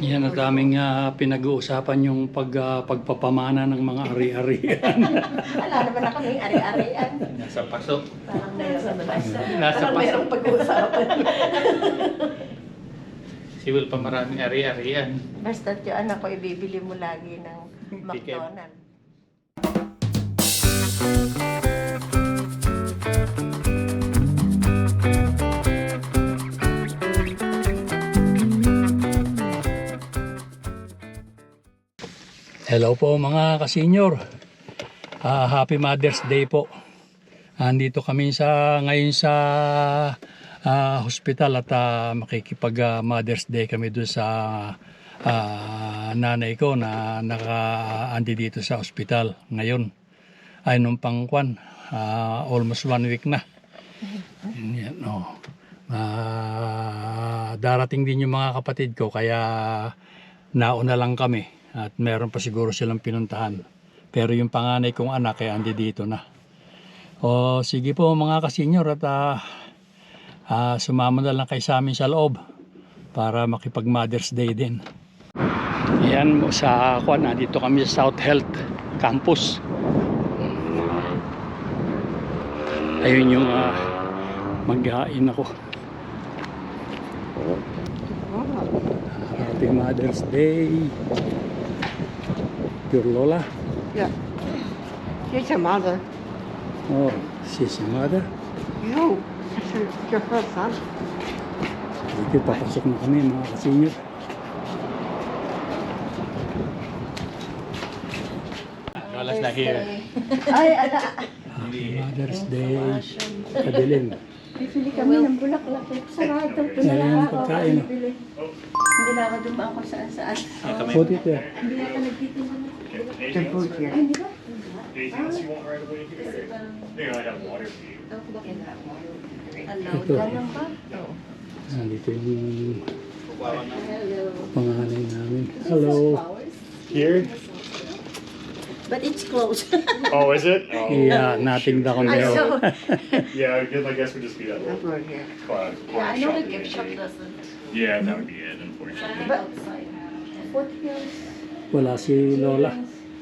Yan ang daming ah, pinag-uusapan yung pag, ah, pagpapamana ng mga ari-arian. Wala naman na kami ari-arian. Nasa paso. Parang nasa basta. Nasa Parang mayroong pag-uusapan. Si Will pa maraming ari-arian. Basta yung anak ko, ibibili mo lagi ng. McDonald's. Hello po mga kasenyor. Ah, happy Mother's Day po. Andito kami sa ngayon sa ah, hospital at ah, makikipag ah, Mother's Day kami doon sa ah, nanay ko na naka andi dito sa hospital ngayon. Ay nung pangkwan, ah, almost one week na. Yan, oh. Ah, darating din yung mga kapatid ko kaya nauna lang kami at meron pa siguro silang pinuntahan. Pero yung panganay kong anak ay andi dito na. O sige po mga kasenyor at ah, ah, sumama na lang kay sa amin sa loob para makipag Mother's Day din. Yan sa Kwan, dito kami sa South Health Campus. Ayun yung uh, maghain ako. Happy Mother's Day. Your Lola. Yeah. She's your mother. Oh, she's your mother. You. This is your first son. Dito, papasok na kami mga kasenyor. Lola's not here. Ay, ala. Happy Mother's Day. Kadilim. Bibili kami ng bulaklak. Sarado. Ito na lang ang ako. pagkain. Hindi na ako dumaan kung saan saan. Put it there. Hindi na ako nagtitinda. The food here. Ay, hindi ba? Anything else you want right away I have water for you. Allowed Ito. ka lang ba? Oo. Nandito yung Hello. panganay namin. Hello. Here? But it's closed. Oh, is it? Oh. Yeah, nothing da I kondeo. saw. Yeah, I guess, I guess would just be that That little food here. corner Yeah, I know the gift shop doesn't. Yeah, that would be it, unfortunately. But what years? Wala si Lola.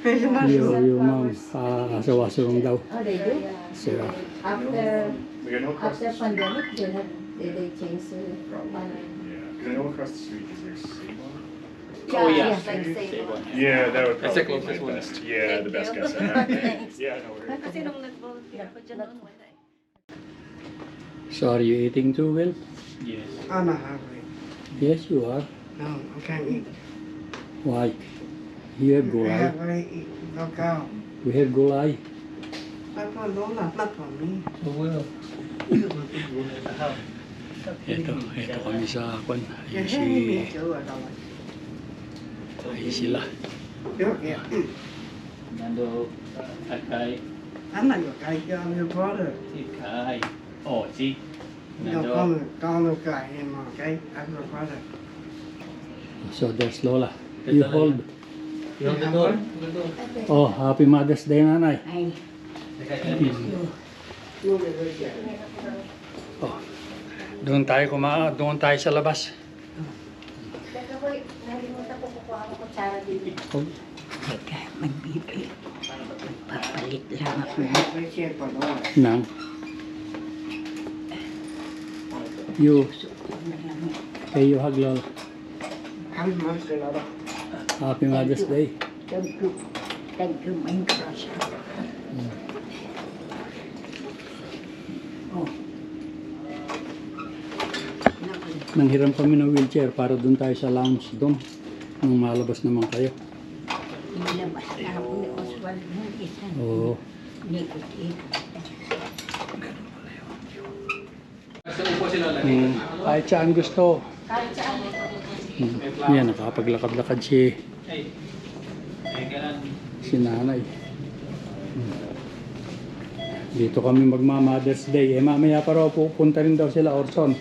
Here's your mother. Yung, yung ma'am, uh, asawasurong daw. Oh, they do? So, After, We got no across after street. pandemic, they have, they, they change the. Probably. Yeah, because I know across the street is there Save-On? Oh, yeah. Like Save-On. Yeah, that would That's the probably be closest my one. best. Yeah, the Thank best you. guess I have. Thanks. Yeah, no worries. Kasi nung nag-volunteer ako dyan noon, wala eh. so are you eating too well? Yes. I'm not hungry. Yes, you are. No, I can't eat. Why? You have I gulay. have already eat. No cow. We have gulay. Not for Lola, not for me. Ito, ito kami sa Kwan. Ayun You're si, hearing me too, I don't like. Ayun sila. Nando, Akay, I'm not your guy, I'm your brother. si Kai. Oh, si. You don't call call guy anymore, okay? I'm your brother. So there's Lola. You hold. You hold the door. Oh, happy Mother's Day, nanay. Ay, there. Oh. Doon tayo kuma, doon tayo sa labas. teka ko, nalimutan ko kukuha ako Oh, Teka, magbibi. Magpapalit lang ako. Nang. You, kay you hug Lola. Happy birthday, Lola. Happy Mother's Day. Thank you. Thank you, my gosh. Oh. Naku, Nanghiram kami ng wheelchair para doon tayo sa lounge doon. Nung malabas naman kayo. Nilabas na ako ni Oswald ng isa. Oo. Hmm. Kahit saan gusto. Kahit saan. Hmm. Yan, nakapaglakad-lakad si, si nanay. Hmm. Dito kami magma-Mother's Day. Eh, mamaya pa raw pupunta rin daw sila, Orson.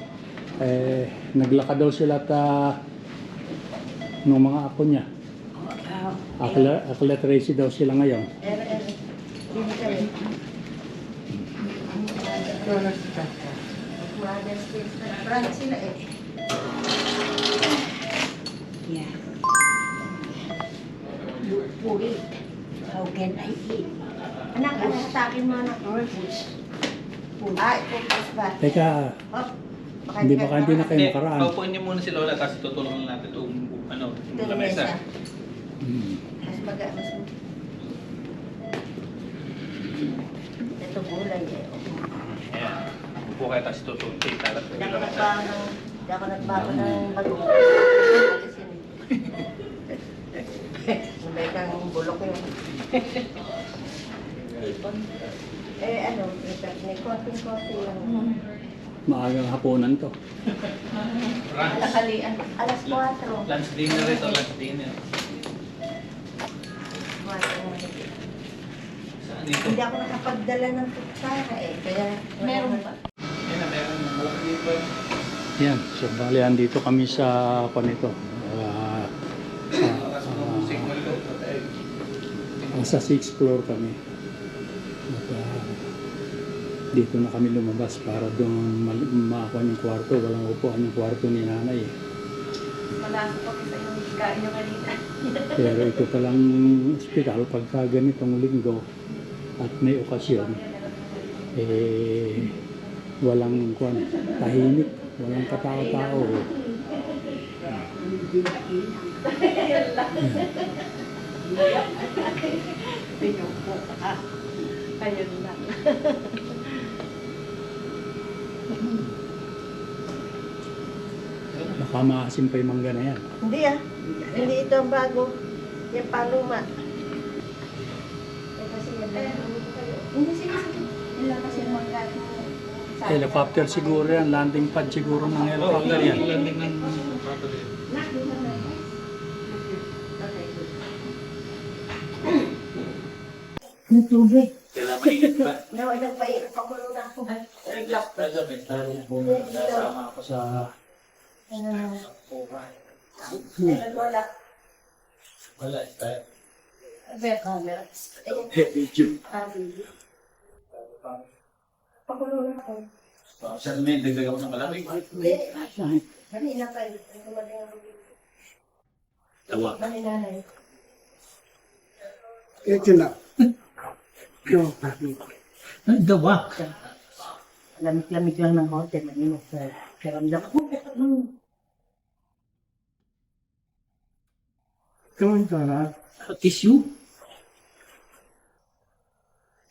Eh, naglakad daw sila at ah, ng mga apo niya. Akla, akla Tracy daw sila ngayon. Yeah. You wait. How can I eat? Anak, ano sa akin mo anak? Ay, focus ba? Teka. Oh, hindi baka hindi na kayo makaraan. Paupuin niyo muna si Lola, tapos tutulungan natin itong ano, yung lamesa. mesa. Hmm. Mas maga, mas Ito gulay eh. Ayan. Upo kayo tapos tutulungan. Talat Hindi ako nagbago ng, hindi ako nagbago ng bago. Sabay kang bulok yun. eh ano, may konting-konti lang. Maagang hapunan to. Lunch. Alas 4. Lunch dinner ito, lunch dinner. Saan dito? Hindi ako nakapagdala ng kutsara eh. Kaya meron ba? Ayan na, meron. Yan, so bali andito kami sa kwan ito. Tapos kung signal ko, patay. ah, sa 6th floor kami. At dito na kami lumabas para doon makakuha yung kwarto. Walang upuan yung kwarto ni nanay. eh. Malasa pa kasi yung kain nyo kanina. Pero ito palang ospital pagka ganitong linggo at may okasyon, eh, walang kwan, tahimik, walang katao-tao. Ayun lang. Baka maasim pa yung mangga na yan. Hindi ah. Hindi ito ang bago. Paluma. Eh, yan lang. Hindi, sige, sige. Yan lang kasi yung mga Helicopter siguro yan, landing pad siguro ng helicopter yan. Landing ng? Okay, good. Yung tubig. Mainit ba? Nawa nang pa pakulo na ako. Relax. Nasama ako sa Ano na? buhay. Wala. Wala, tayo. Bear camera. Ayun. Video. Ah, video. Pakulo na ako. Sa namin, dagdagan mo ng malamig. Hindi. Kanina pa. Dumating ako. Tawa. Mani nanay. Ito na. No. Dawa. Lamig-lamig lang ng hotel. Maninog sa karamdam ko. Come on, Tara. Tissue?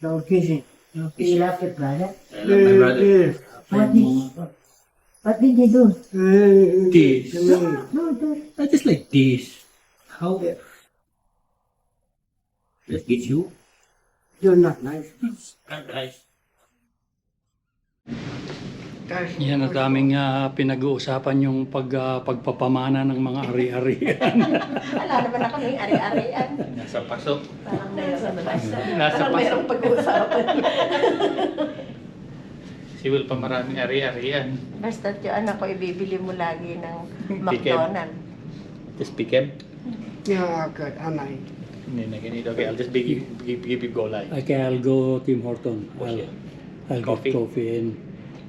Now, kissing. You love your brother? My brother. Yes. What did, what did you do? This. Yes. No, do. Not just like this. How? Let's get you. You're not nice. Guys. Guys, Yan ang daming ah, pinag-uusapan yung pag, ah, pagpapamana ng mga ari-arian. Wala naman ako ng ari-arian. Nasa pasok. Parang mayroon naman. Nasa Parang pasok. mayroong pag-uusapan. Si Will pa maraming ari-arian. Basta yung anak ko, ibibili mo lagi ng. McDonald's. Just pick him. yeah, good. Anay. Hindi na ganito. Okay, I'll just give you, give, give you go live. Okay, I'll go Tim Horton. I'll, Ocean. I'll Coffee. get coffee and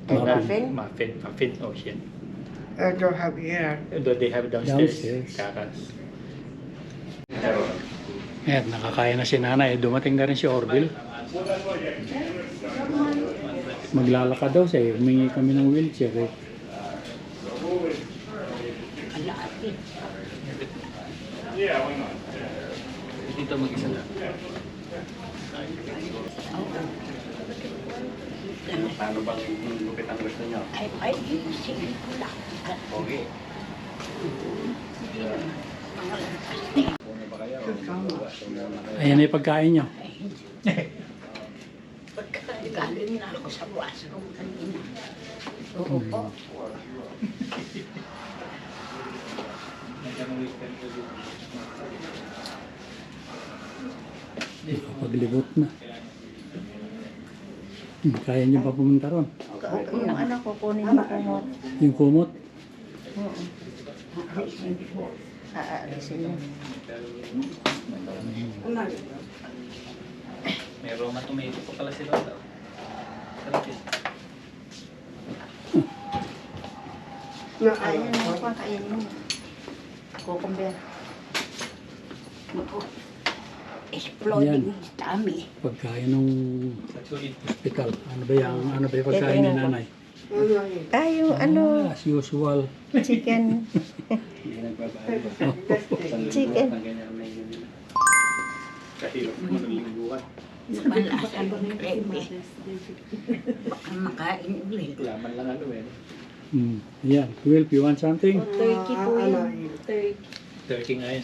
And muffin. muffin? Muffin. Muffin. Ocean. I don't have here. Do they have downstairs? Downstairs. Kakas. Ayan, nakakain na si nanay. Dumating na rin si Orville. Maglalakad daw siya eh. Humingi kami ng wheelchair eh. Yeah, why not? Dito mag-isa lang. Paano bang lupit ang gusto niyo? Ay, ay, sige ko lang. Okay. Ayan na yung pagkain nyo. Galing na ako sa washroom kanina. Oo po. Paglibot na. Hmm, kaya nyo pa pumunta ron? Yung anak ko, kunin mo kumot. Yung kumot? Oo. Aalisin mo. May Roma tomato pa pala sila. Sarap yun. No, Ayan mo pa, kainin mo. Kukumber. Naku. Exploding tummy. Pagkain ng hospital. Ano ba yung, ano ba yung pagkain ni nanay? Ano yun? Ah, yung ano, Ah, as usual. chicken. Chicken. kahirap mo ng lingguan. Malasa ng gravy. Baka makain ulit. Laman lang ano eh. Hmm. Yan. Will, you want something? Turkey po ano yun. yun? Turkey. Turkey nga yan.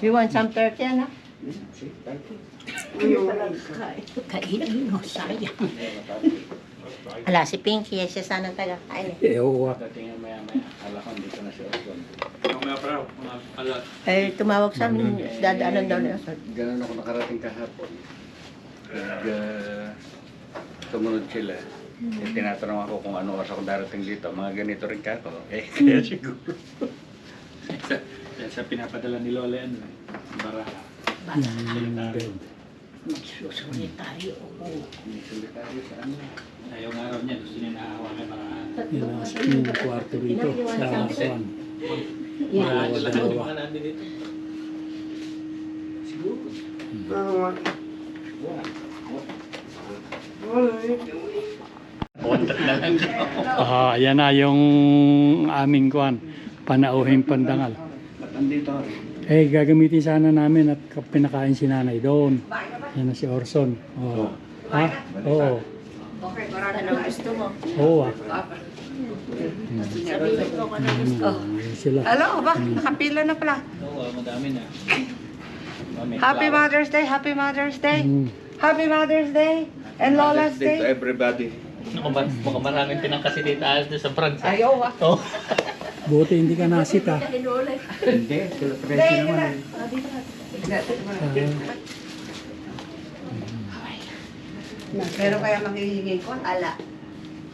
You want some turkey, ano? Kainin mo, sayang. Ala, si Pinky, siya sana taga-kain eh. Eh, oo. ah. Dating maya maya. Kala ko dito na si Oswald. Mga bro, mga alat. Eh, tumawag sa amin, dadaanan daw niya. Ganun ako nakarating kahapon. Nag, uh, tumunod sila. Eh, tinatanong ako kung ano oras ako darating dito. Mga ganito rin ka ako. Eh, kaya siguro. sa, yan sa pinapadala ni Lola ano eh. Baraha. Yung bed. Magsusulit tayo. May sekretaryo sa ano. Ngayong araw niya, gusto niya nahawakan mga... Yan ang yung kwarto rito. Sa Juan. Mga Dalawa, dalawa. yung mga nandito dito. Siguro. Ano yun? Wonder na lang. Ah, yan na yung aming kwan. Panauhing pandangal. Ba't andito rin? Eh, gagamitin sana namin at pinakain si nanay doon. Yan na si Orson. Oh. Ha? Oo. Ano gusto mo? Oo ah. Sabihin ko kung ano gusto. Hmm, sila. Hello, ba? Nakapila na pala. Oo, madami na. Happy. Mother's Day, Happy Mother's Day. Hmm. Happy Mother's Day. And Lola's to Day. everybody. Mukhang ma- mukhang maraming tinangkas si Tita Alice sa France. Ayaw ah. Oh. Buti hindi ka nasit ah. Hindi, celebration naman. eh. Pero kaya maghihingi ko? Ala.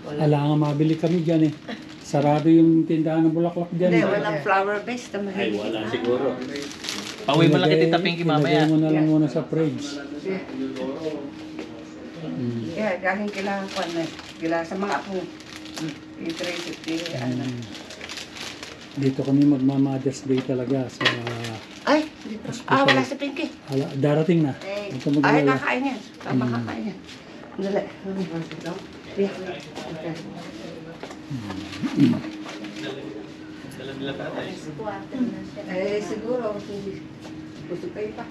Ala nga mabili kami dyan eh. Sarado yung tindahan ng bulaklak dyan. Hindi, eh. walang flower base na Ay, maghihingi. wala siguro. Pauwi mo lang kay Tita Pinky Ilagay mamaya. mo na lang muna sa fridge. Hmm. Yeah, galing kila ko na. Kila sa mga apo. I-trace it. Ano. Hmm. Dito kami magma-Mother's Day talaga sa Ay, ah, wala si Pinky. ala, darating na. Eh, ay, mag-alala. kakain yan. Tama kakain yan. Dali. Tatay. Eh, siguro. Gusto kayo pa.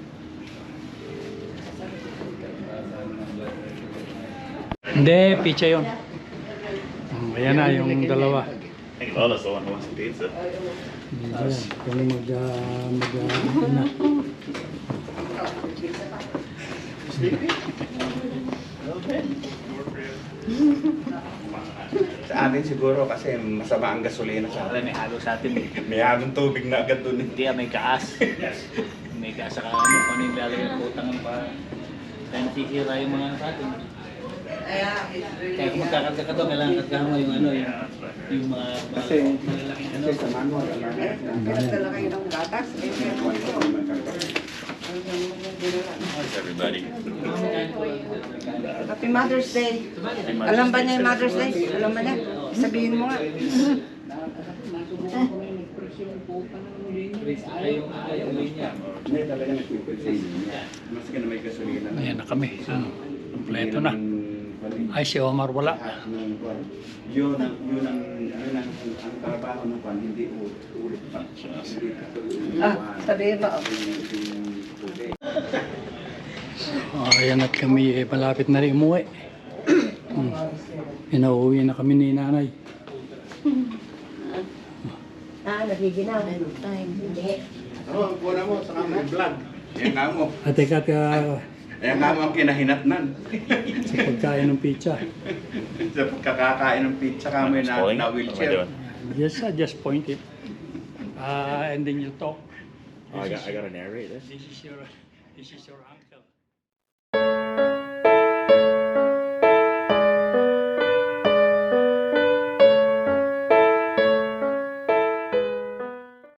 Hindi, pizza yun. Hmm, Ayan na yung dalawa. Think Lola's the one the pizza. Ayan, kung mag, uh, mag, uh, na. Sa atin siguro kasi masama ang gasolina sa Wala, atin. may halo sa atin eh. May halong tubig na agad dun eh. Hindi ah, may kaas. may kaas sa ano, kung ano yung lalagay ng utang ng pa. Kaya nasisira yung mga sa atin. Kaya kung magkakarga ka doon, kailangan kargahan mo yung ano, yung, yung mga, Kasi, malalaking ano. kasi sa manual, alam Eh, kaya talaga yung gatas. Eh, How's everybody? Happy Mother's Day. Alam ba niya yung Mother's Day? Alam ba niya? Sabihin mo nga. Ayan na kami. Hmm. Kompleto na. Ay, si Omar wala. Yun ang, yun ang, yun ang, ang trabaho ng kwan, hindi ulit, pa. Ah, sabihin mo. Oh, ayan at kami eh, malapit na rin umuwi. Hmm. Inauwi na kami ni nanay. Ah, nagiginaw. Time. Hindi. Oo, kuna mo sa kamay vlog. Yan nga mo. At teka, ka, Yan nga mo ang kinahinatnan. sa pagkain ng pizza. sa pagkakakain ng pizza kami na, na I wheelchair. Just, uh, just point it. Uh, and then you talk. Oh, I got, I got to narrate this. This is your, this is your uncle.